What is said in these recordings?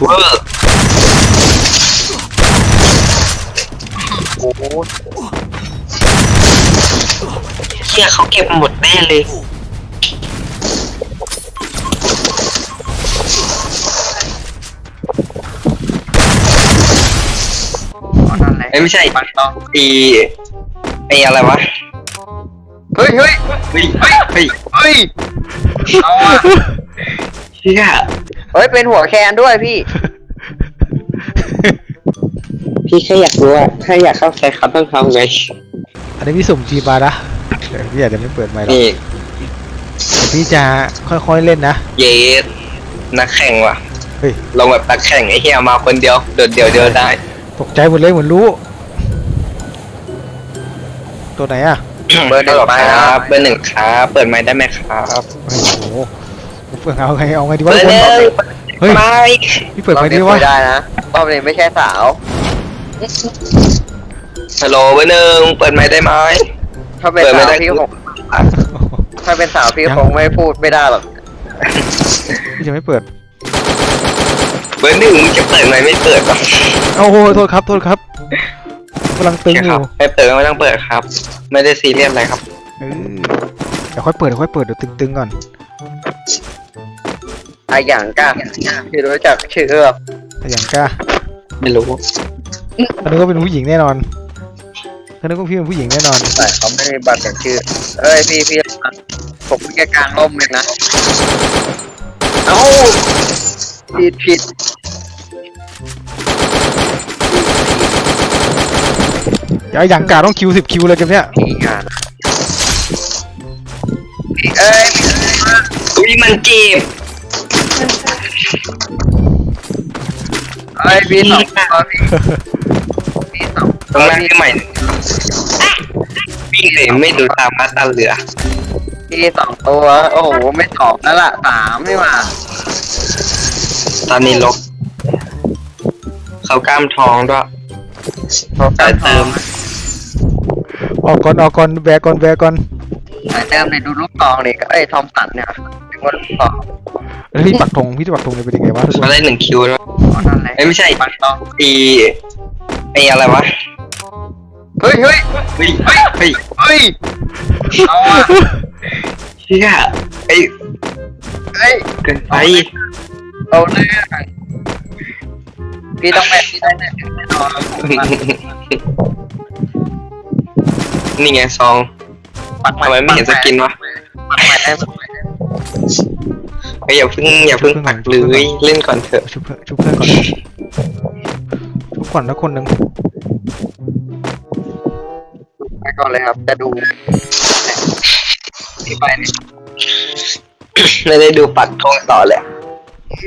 เวอร์โอ้โหเชี่ยเขาเก็บหมดแน่เลยนั่นแหละเอ้ยไม่ใช่ปันต่อตีไอ้อะไรวะ เฮ้ยเฮ้ยเฮ้ยเฮ้ยเฮ้ยเฮ้ยเอาอะเชี่ย เฮ้ยเป็นหัวแคนด้วยพี่ พี่แค่อยากรู้ว่าถ้าอยากเข้าแคสเขาต้องทำไงอันนี้พี่สุ่มจีมานะเดี๋ยวพี่อาจจะไม่เปิดไมค์หรอกนี่แต่พี่จะค่อยๆเล่นนะ เยสนักแข่งว่ะเฮ้ย ลงแบบนักแข่งไอ้เฮียมาคนเดียวโดดเดียวเดียวได้ ตกใจหมดเลยเหมือนรู้ ตัวไหนอะ เบอร์หนึ่งครับ เบอร์หนึ่งครับ เปิดไมค์ได้ไหมครับ โอ้โหเปิดเอาไงเอาไงดีเบวะอทุร์กหคนนึ่งเฮ้ย ไม่พี่เปิดไมค์ดีรอบวะนี้คุยได้นะรอบนี้ไม่ใช่สาวฮัลโหลเบอร์หนึ่งเปิดไมค์ได้ไหม ถ้าเป็นเปิดไม่สาวได้ พี่คงอะถ้าเป็นสาวพี่ยัง คงไม่พูดไม่ได้หรอกพี่จะไม่เปิดเบอร์หนึ่งจะเปิดไมค์ไม่เปิดหรอโอ้โหโทษครับโทษครับกำลังตึงอครัยู่บไม่เปิดก็ไม่ต้องเปิดครับ ไม่ได้ซีเรียสอะไรครับ เออเดี๋ยวค่อยเปิดเดี๋ยวค่อยเปิดเดี๋ยวตึงๆก่อนไอะอย่างก้าพี่รู้จักชื่อเอือกถ้าอย่างกล้าไม่รู้อันนี้ก็เป็นผู้หญิงแน่นอนอันนี้ก็พี่เป็นผู้หญิงแน่นอนแต่เขาไม่ได้บัตรอย่างชื่อ เอ้ยพี่พี่ผมแค่กลางร่มเลยนะ เอ้าผิดผิดไอ้อย่างกล้าต้องคิวสิบคิวเลยกันเนี้ยอีกงานเอ้ยอุ้ยมันเจ็บ เอ้ยพี่สองตัวพี่พี่สองต้องนั่งที่ใหม่วิ่งเลยไม่ดูตามมาตาเรือพี่สองตัว โอ้โห ไม่ตอบแล้วล่ะสามไม่มาตอนนี้ลบเขากล้ามท้องด้วยเขาสายเติมออกก่อนออกก่อนแบกก่อนแบกก่อนแต่เติมในดูลูกกองนี่ก็เอ้ยทอมสันเนี่ยเป็นคนลูกกอง แล้วพี่ปักธงพี่จะปักธงจะเป็นยังไงวะทุกคเขานได้หนึ่งคิวแล้วอ๋อนั่นแหละเอ้ยไม่ใช่ปันต่อตีไอ้อะไรวะ เฮ้ยเฮ้ยเฮ้ยเฮ้ยเฮ้ยเฮ้ยเอาอะเชี่ยไอ้ยเฮ้ยเกินไปเอาเรื่องพี่ต้องแบบพี่ได้แน่นอนนี่ไงซอง ปักใหทำไมไม่เห็นสกินวะ ปักใหม่ได้ปักใหม่ได้ เฮ้ยอย่าเพิ่งอย่าเพิ่งปักเลยเล่นก่อนเถอะชุบเพื่อนชุบเพื่อนก่อนชุบก่อนแล้วคนหนึ่งไปก่อนเลยครับ จะดูพี่ไปเนี่ยไม่ได้ดูปักธงต่อเลย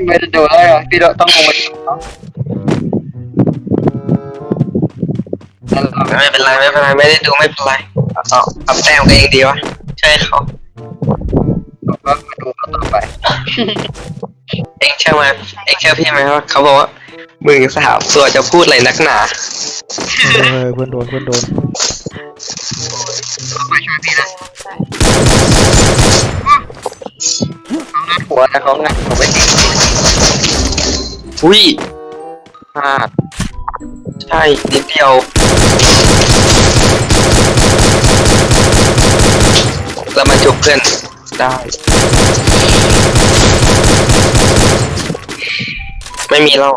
ไม่ได้ดูแล้วเหรอพี่ต้องลงมาดูเนาะแล้วเราไม่เป็นไรไม่เป็นไรไม่ได้ดูไม่เป็นไรเอาเอาแต้มกันเองดีวะใช่เขาก็มาดู เขาต่อไปเองเชื่อไหมเองเชื่อพี่ไหมว่าเขาบอกว่ามึงสาวตัวจะพูดอะไรนักหนาเออเพื่อนโดนเพื่อนโดนไปช่วยพี่นะเขางัดหัวแต่เขางัดหัวไม่จริงอุ้ยพลาดใช่นิดเดียวแล้วมาจุบเพื่อน ได้ ไม่มีแล้ว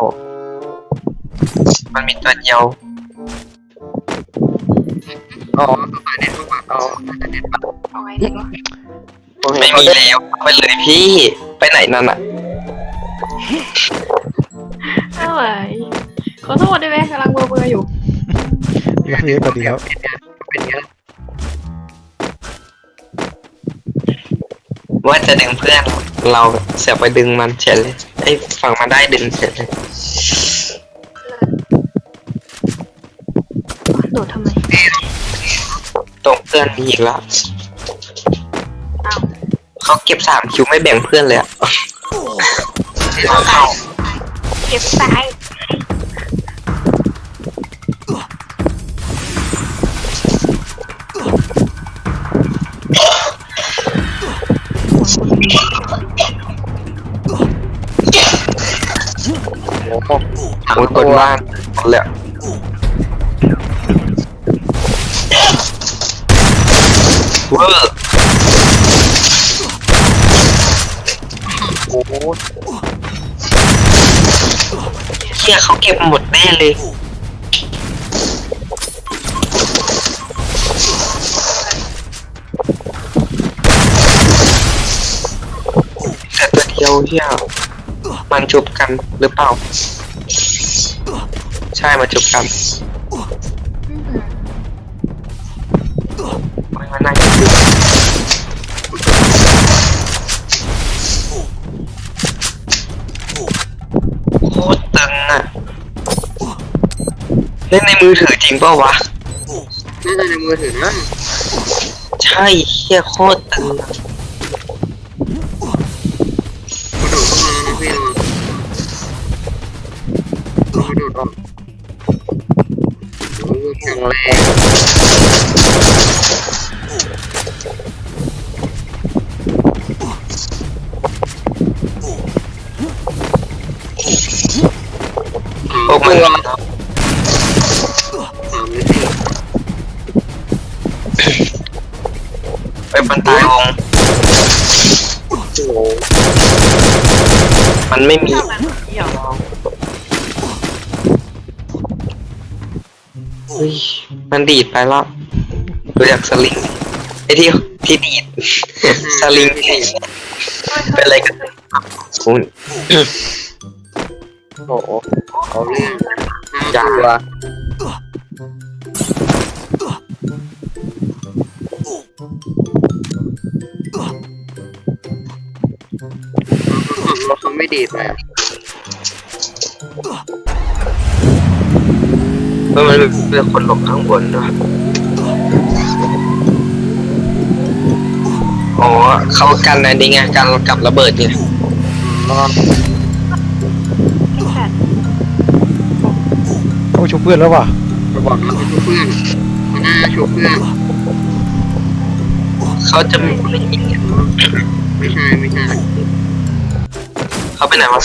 มันมีตัวเดียวอ๋อไปเน็ตบัตอ๋อเน็ตบัตเอาไงดีวะไม่มีแล้วไปเลยพี่ ไปไหนนั่นอะอะไรขอโทษได้ไหมกำลังเบลออยู่รับเยอะกว่าดีแล้วเป็นไง ว่าจะดึงเพื่อนเราเสียไปดึงมันเฉยเลยไอ้ยฝั่งมาได้ดึงเฉยเลยโดดทำไม ตรงเพื่อนมีอีกแล้วอ้าวเขาเก็บสามคิวไม่แบ่งเพื่อนเลยอะเข้าเก็บสาย โอ้ยกดบ้านหมดแล้วเวอร์โอ้โหเชี่ยเขาเก็บหมดแน่เลยแต่ตัวเดียวเชี่ยมันจุบกันหรือเปล่าใช่มาจุบกันไม่มานั่งดูโคตรตึงอะเล่นในมือถือจริงเปล่าวะน่าจะในมือถือนะใช่เฮียโคตรตึงอะกระ วกมันสามหรือสี่ไปบรรตายวงโอ้โหมันไม่มีเดี๋ยวเฮ้ยมันดีดไปแล้วดูจากสลิงไอ้ที่ที่ดีดสลิงที่เป็นอะไรกันคุณ โอ้โหเอาเรื่องอยากตัวรถเขาไม่ดีไปเมื่อมันเป็นคนหลบข้างบนด้วยอ๋อเขากันอันนี้ไงกันกับระเบิดไง ต้องชุบเพื่อนแล้วว่ะจะบอกนะเป็นเพื่อนมันน่าจะชุบเพื่อนเขาจะไม่ยิงอะไม่ใช่ไม่ใช่เขาไปไหนวะ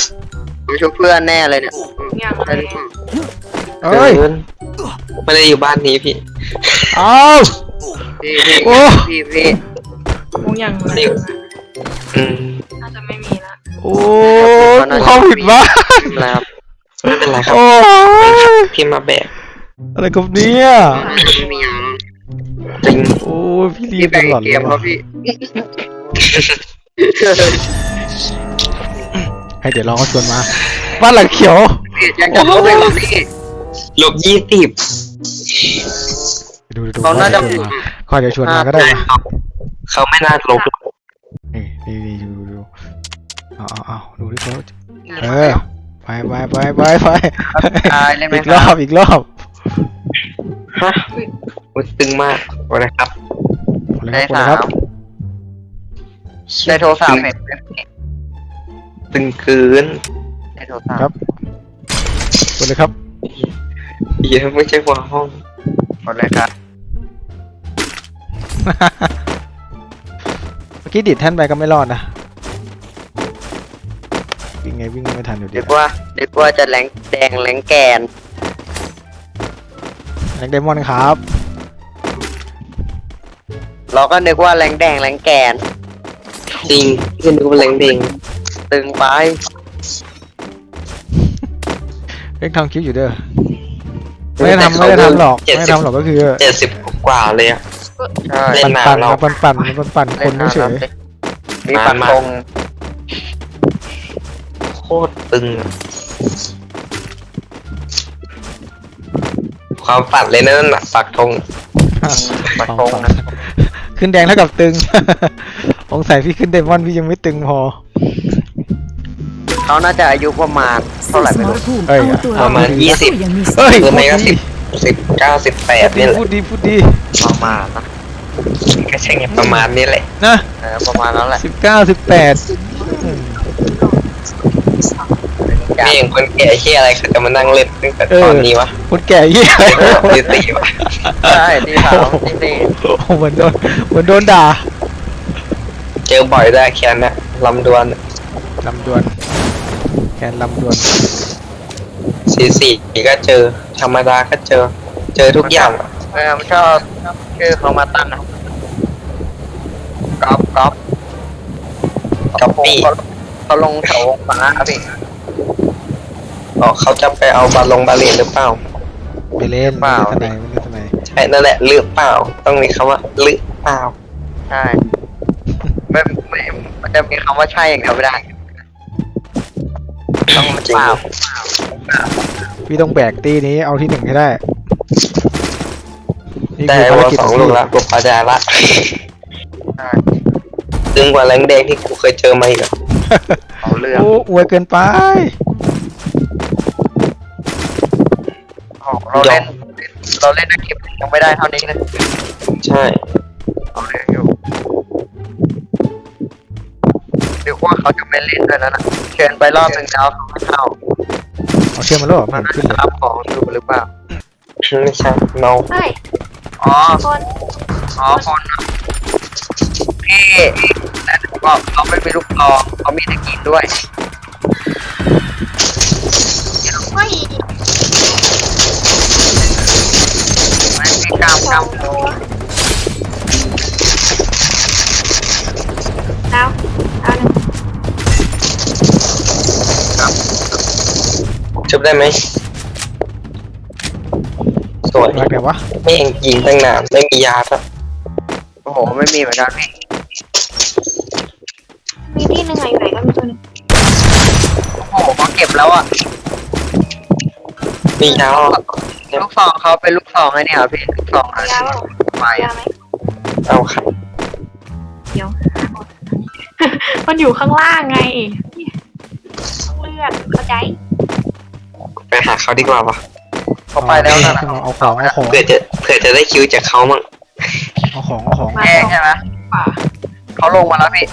ไม่ชุบเพื่อนแน่เลยเนี่ยอย่างไรใช่หรือเปล่าเอ้ยกินไม่ได้อยู่บ้านนี้พี่เอาพี่พี่โอ้พี่พี่มุงอย่างไรอืมน่าจะไม่มีละโอ้ยกูเข้าผิดบ้านแล้ว ไม่เป็นไรครับโอ้ยที่มาแบกอะไรกับเนี่ยน่าจะไม่มียาแล้วจริงโอ้ยพี่รีพี่บแบ่ตงลอดเกเลยมเขาว่ะพี่ให้เดี๋ยวรอเขาชวนมาบ้านหลังเขียวพี่ยังจะเข้าไปหรอพี่ลบยี่สิบดูดูดูเขาน่าจะชวนมาเขาอาจจะชวนมาก็ได้นะเขาไม่น่าลบนี่นี่นี่ดูดูดูเอาเอาเอาดูดิเขาเออ ไปไปไปไปไปตายเล่นไหมอีกครรัอบบอีกรอบฮะมันตึงมากวันนะครับเอาเลยได้ครับสามได้โทรศัพท์เห็นไหมตึงเกินได้โทรศัพท์ครับกดเลยครับเยอะไม่ใช่หัวห้องหมดเลยครับเมื่อกี้ดิดแท่านไปก็ไม่รอดนะวิ่ง ไงวิ่งไม่ทันอยู่ดีเรียกว่าเรียกว่าจะแรงแดงแรงแกนแรงไดมอนด์ครับ เราก็นึกว่าแรงแดงแรงแกน จริงเพื่อนดูแรงเด้งตึงไปเร่งทำคลิปอยู่เด้อไม่ได้ทำไม่ได้ทำหรอกไม่ได้ทำหรอกก็คือเจ็ดสิบกว่าเลยอะใช่เล่ปั่นนหนาปั่นเราปั่นปั่นปั่นปั่นคนเฉยมีปันมาตรงโคตรตึงอะความปัดเลยนั่นน่ะปักธงปันตรงนะขึ้นแดงเท่ากับตึงสงสัยพี่ขึ้นไดมอนด์พี่ยังไม่ตึงพอ เขาน่าจะอายุประมาณเท่าไหร่ไม่รู้ เอ้ย ประมาณยี่สิบเฮ้ยหรือไม่ก็สิบสิบเก้าสิบแปดนี่แหละพูดดีพูดดีประมาณนะก็ใช่ไงประมาณนี้แหละนะ เออประมาณนั้นแหละสิบเก้าสิบแปด นี่อย่างคนแก่เชี่ยอะไรเขาจะมานั่งเล่นตั้งแต่ตอนนี้วะคนแก่เยี่ยตีสี่วะใช่ที่สามที่สี่โอ้โหเหมือนโดนเหมือนโดนด่า เจอบ่อยได้แค่นั้นนะลำดวนลำดวนแกนลำดวนสีสีก็เจอ ธรรมดาก็เจอ เจอทุกอย่างอะเออผมชอบชื่อเขามาตั้งนะก๊อฟก๊อฟก๊อปปี้ เขาเขาลงแถววงฟ้าครับพี่อ๋อเขาจะไปเอาบาลงบาเลนหรือเปล่า ไปเล่นเปล่า ไม่ได้ทนายไม่ได้ทนายใช่นั่นแหละหรือเปล่า ต้องมีคำว่าหรือเปล่า ใช่ไม่ไม่มันจะมีคำว่าใช่อย่างเดียวไม่ได้ ต้องจริงเปล่าพี่ต้องแบกตีนี้เอาที่หนึ่งให้ได้นี่ได้คือวภารอกิจสองของลูพี่กละกูพอใจละใช่ตึงกว่าแรงแดงที่กูเคยเจอมาอีกอะ เอาเรื่องโอ้อวยเกินไปเราเล่นเราเล่นนักเก็บยังไม่ได้เท่านี้เลยใช่เอาเรื่องอยู่เดี๋ยวว่าเขาจะไม่เล่นด้วยนะนะเชิญไปรอบหนึ่งแล้วเขาไม่เข้าเอาเชื่อมมาแล้วเหรอมันขึ้นเลยรับของอยู่หรือเปล่าไม่ใช่ no ใช่อ๋อคนอ๋อคนพี่แต่ ก็เขาไม่มีลูกซองเขามีแต่กินด้วยไม่ไม่มีกล้ามสกล้าอมงตัวดาวดาวหนึ่งชุบได้ไหมสวยรักไหนวะไม่เองยิงตั้งนานไม่มียาครับโอ้โห ไม่มีเหมือนกันพี่มีที่ หนึ่งอะอยู่ไหนก็มีตัวหนึ่งโอ้โหเขาเก็บแล้วอะมียาอะลูกซองเขาเป็นลูกซองไอ้เนี่ยเหรอพี่ลูกซองอะไรยาวเปล่าไฟยาอะไหมเอาครับเดี๋ยวหาก่อน มันอยู่ข้างล่างไงเลือดเข้าใจไปหาเขาดีกว่าวะเขาไปแล้วนะเอาเอาของเอาของเผื่อจะเผื่อจะได้คิวจากเขามั่งเอาของเอาของ มาแย่ใช่ไหมป่าเขาลงมาแล้วพี่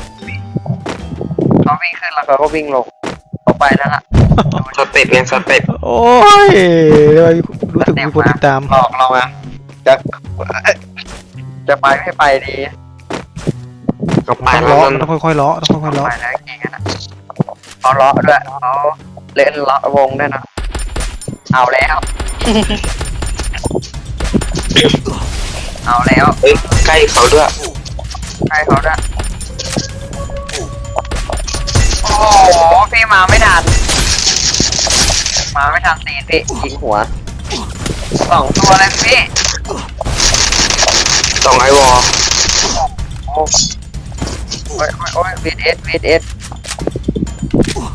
เขาวิ่งขึ้นแล้วเขาก็วิ่งลงเขาไปแล้วล่ะสเต็ปเนี่ยสเต็ปโอ้ยรู้สึกมีคนติดตามหลอกเราอะจะจะไปไม่ไปดีก็ไปต้องแล้ล้วอมันมันต้องค่อยๆล้อต้องค่อยๆล้อไปแล้วจริงๆนะเขาเลาะด้วยเขาเล่นเลาะวงด้วยนะเอาแล้ว เอาแล้วเฮ้ยใกล้เขาด้วยใช่เขาด้วย โอ้โหพี่มาไม่ทัน มาไม่ทันตีนพี่ยิงหัวสองตัวเลยพี่สองไอวอลโอ้โอ้ยโอ้ยโอ้ยวีเอสวีเอส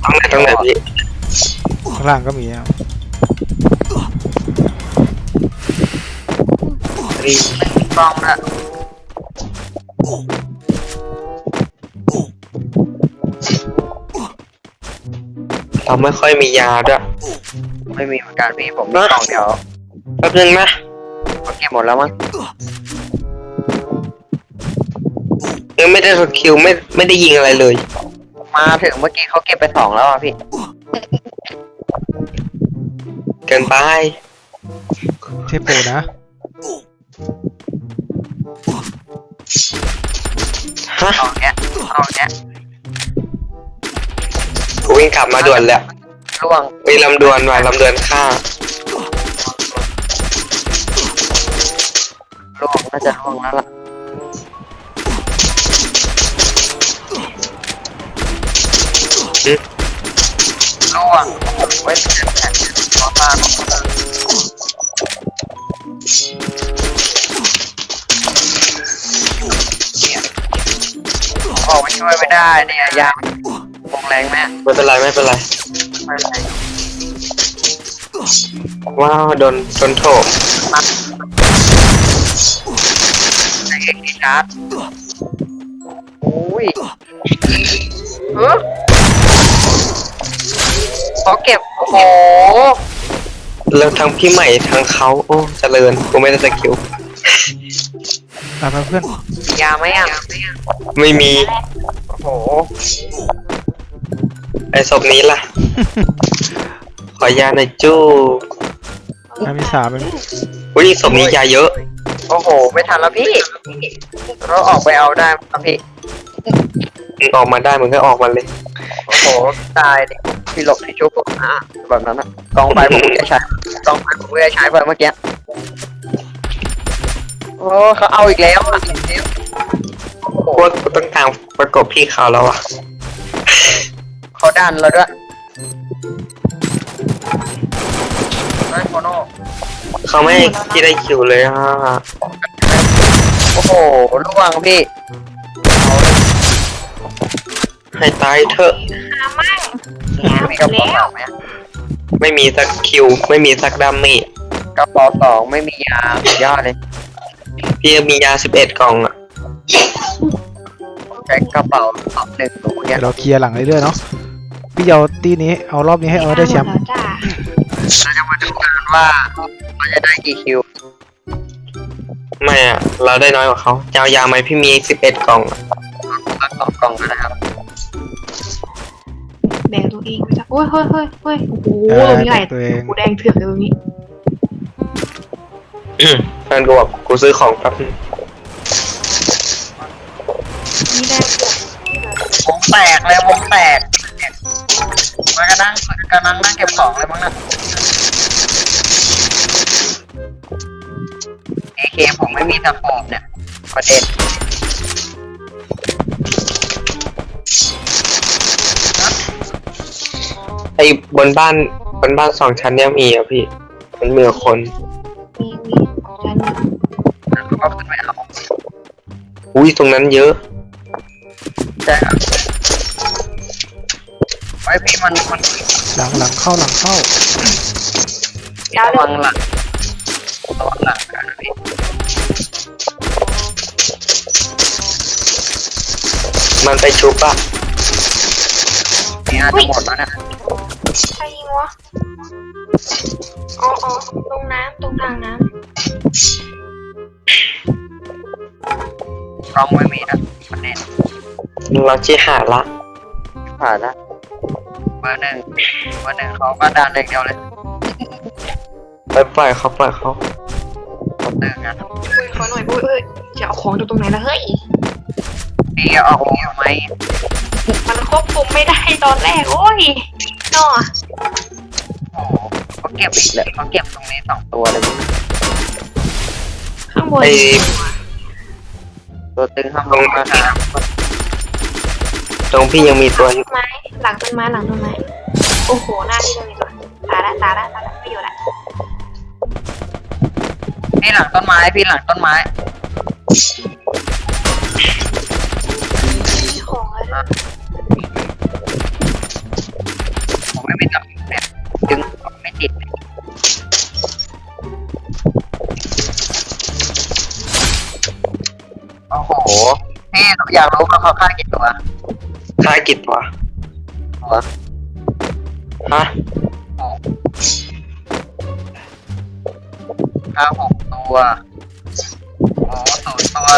ต้องไหนต้องไหนพี่ข้างล่างก็มีอะรีกล้องนะ เราไม่ค่อยมียาด้วยไม่มีเหมือนกันพี่ผมมีกล่องเดียวแป๊บนึงนะเขาเก็บหมดแล้วมั้งยังไม่ได้สกิลไม่ไม่ได้ยิงอะไรเลย มาถึงเมื่อกี้เขาเก็บไปสองแล้วอะพี่ เกินไปเทปโปรนะฮะเอาเนี้ยเอาเนี้ยกู วิ่งกลับมาด่วนแล้วล่วงมีลำดวนว่ะลำดวนฆ่าล่วงน่าจะล่วงแล้วล่ะล่วงไว้เป็นแผ่นขอบ้านออกไปช่วยไม่ได้เนี่ยยางวง แรงแม่ไม่เป็นไรไม่เป็นไร ไม่เป็นไรว้าวโดนโดนโถมในเอกที่ชาร์จโอ้ยเออเขาเก็บ โอ้โหแล้วทั้งพี่ใหม่ทั้งเขาโอ้เจริญกูไม่ได้สกิลตามมาเพื่อน ยาไหมอะ ไม่มี โอ้โห ไอ้ศพนี้ล่ะ ขอยาหน่อยจู้อามีสามเป็นอุ้ยศพนี้ยาเยอะ โอ้โห ไม่ทันแล้วพี่ เราออกไปเอาได้ครับพี่ มึงออกมาได้มึงก็ออกมาเลย โอ้โห ตายดิพี่หลบที่ชุบผมนะแบบนั้นอะกองไฟผมไม่ได้ใช้กองไฟผมไม่ได้ใช้ไปเมื่อกี้ โอ้เขาเอาอีกแล้วอะโอ้โห พวกกูต้องตามประกบพี่เขาแล้วอะ เขาดันเราด้วยไอ้โคโน่เขาไม่ให้พี่ได้คิวเลยอะโอ้โหล่วงพี่ ให้ตายเถอะหามั่งหามีมีกระเป๋าแล้สวองไหมไม่มีสักคิว ไม่มีสักดาเมจกระเป๋าสองไม่มียาสุดยอดเลย พี่มียาสิบเอ็ดกล่องอะใช้กระเป๋าสองหนึ่งตัวเนี้เดี๋ยยวเราเคลียร์หลังเรื่อยๆเนาะ พี่จะเอาตีนี้เอารอบนี้ให้เอาได้แชมป์หดแล้วจ้าเราจะมาดูกันว่าเราจะได้กี่คิว ไม่อะเราได้น้อยกว่าเขาจะเอายาไหมพี่มีสิบเอ็ดกล่องอะละสองกล่องนะครับแบ่งตัวเองไปจ้ะโอ้ยเฮ้ยเฮ้ยเฮ้ยโอ้โหเอตรองนี้ใหญ่ตัวเองกูแดงเถือกเลยตรงนี้อืมแฟนกูบอกกูซื้อของแป๊บนึงนี่แดงเถือกวงแตกเลยวงแตก มากระนั่งกำลังนั่งเก็บของเลยมั้งนะเอเคผมไม่มีตะโขบเนี่ยประเด็นไอ้บนบ้านบนบ้านสองชั้นเนี่ยมีอะพี่ มันมีกับคนมีมีของฉันมีแล้วก็ขึ้นไปเอาอุ้ยตรงนั้นเยอะใช่ครับไว้พี่มันมันหลังหลังเข้าหลังเข้าดาวระเลวัยงหลังระวังหลังกันนะพี่มันไปชุบอะนี่น่าจะหมดแล้วนะใครยิงวะอ๋ออ๋อตรงน้ำตรงทางน้กล้องไม่มีนะประเด็นเราที่หาละผ่านละ เบอร์หนึ่งเบอร์หนึ่งเขาก็ดันเด็กเดียวเลยไปปล่อยเขาปล่อยเขาเขาตึงนะำช่วยเขาหน่อยเว้ยเอ้ยจะเอาของจากตรงไหนล่ะเฮ้ยพี่ออกนี้ไหมมันควบคุมไม่ได้ตอนแรกโอ้ยนอโอ้โหเขาเก็บอีกเลยเขาเก็บตรงนี้สองตัวเลยข้างบนไอ้ตัวตึงทำลงมาครับ ตรงพี่ยังมีตัวอยู่ไม้หลังต้นไม้หลังต้นไม้โอ้โหหน้าที่ตรงนี้ก่อนตายละตายละตายละไม่อยู่ละพี่หลังต้นไม้พี่หลังต้นไม้ของอะไรผมไม่มีตับเนี่ยดึงไม่ติดโอ้โหพี่อยากรู้ว่าเขาฆ่ากี่ตัว ค่ากี่ตัวตัวฮะฆ่าหกตัวโอ้ศูนย์ตัว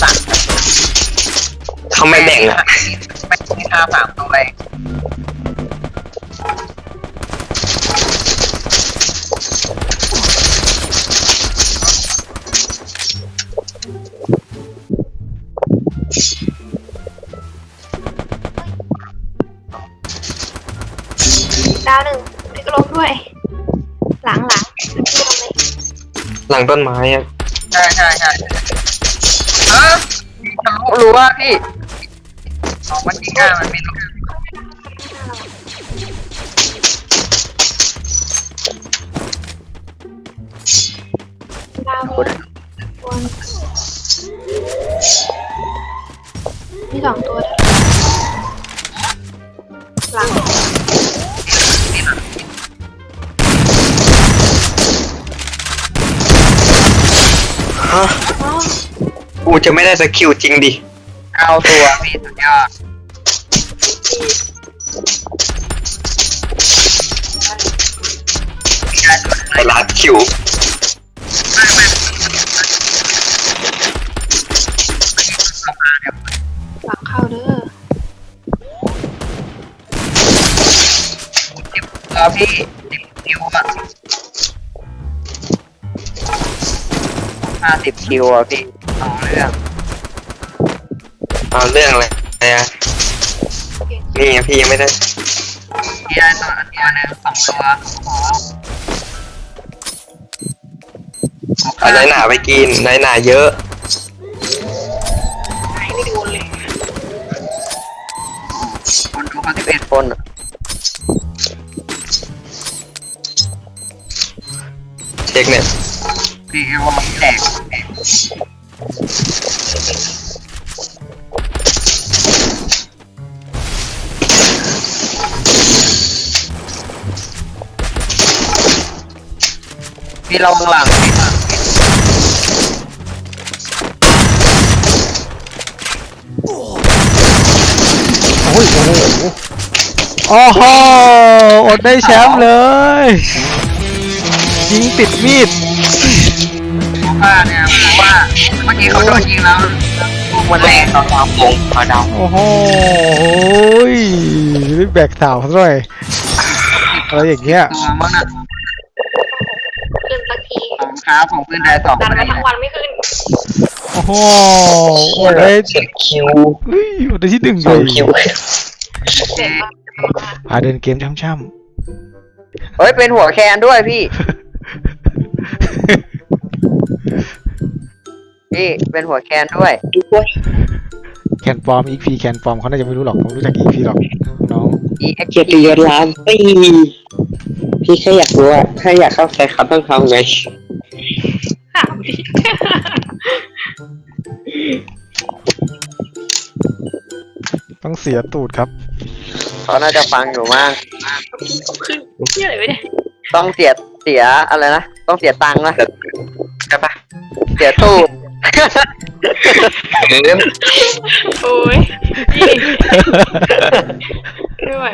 สัตว์เขาไม่แบ่งอะไม่มีฆ่าสามตัวเอง หลังต้นไม้อะใช่ใช่ใช่ฮะทะลุรู้ว่าพี่ของมันยิงง่ายมันมีลูกดาวคนตัวมีสองตัวด้วยหลัง ฮะอ๋อกูจะไม่ได้สกิลจริงดิเก้าตัวพี่สุดยอดมีได้ตัวไปลาดคิวไม่ไม่หลังเข้าเด้อตัวพี่สิบคิ ห้าสิบคิวอะพี่สองเรื่องเอาเรื่องอะไรอะนี่ไงพี่ยังไม่ได้พี่ได้ตัวตัวหนึ่งสองตัวเอาน้อยหนาไปกินน้อยหนาเยอะไม่ได้โดนเลยคนดูเขาสิบเอ็ดคนอะเช็คเนี่ย พี่แค่ว่าแตกพี่เราข้างหลังโอ้ยโอ้โหโอ้โหอดได้แชมป์เลย ยิงติดมีด ว่าเนี่ยว่าเมื่อกี้เขาโดนยิงแล้วมันแรงตอนเราวงพอดาวโอ้โหยไม่แบกสาวซะด้วยอะไรอย่างเงี้ยตัวมั้งน่ะขึ้นสักทีของครับผมขึ้นได้สองดันคนมาเลยทั้งวันไม่ขึ้น โอ้โหอดได้เช็คคิวเฮ้ยอดได้ที่หนึ่งสเลองยคิวเจ็บมากพาเดินเกมช่ำเฮ้ยเป็นหัวแคนด้วยพี่ ๆพี่เป็นหัวแคนด้วยแคนฟอร์มอีกพีแคนฟอร์มเขาน่าจะไม่รู้หรอกเขารู้จักอีกพีหรอกน้อง EX เกียรติยศล้านปีพี่แค่อยากรู้ว่าถ้าอยากเข้าแคสเขาต้องทำไงถามดิต้องเสียตูดครับ เขาน่าจะฟังอยู่มาก ขึ้นเยอะเลยไม่ได้ต้องเสียเสียอะไรนะ ต้องเสียตังค์นะใช่ปะ เดี๋ยวตู้เดิน โอ้ยนี่ไม่ไหว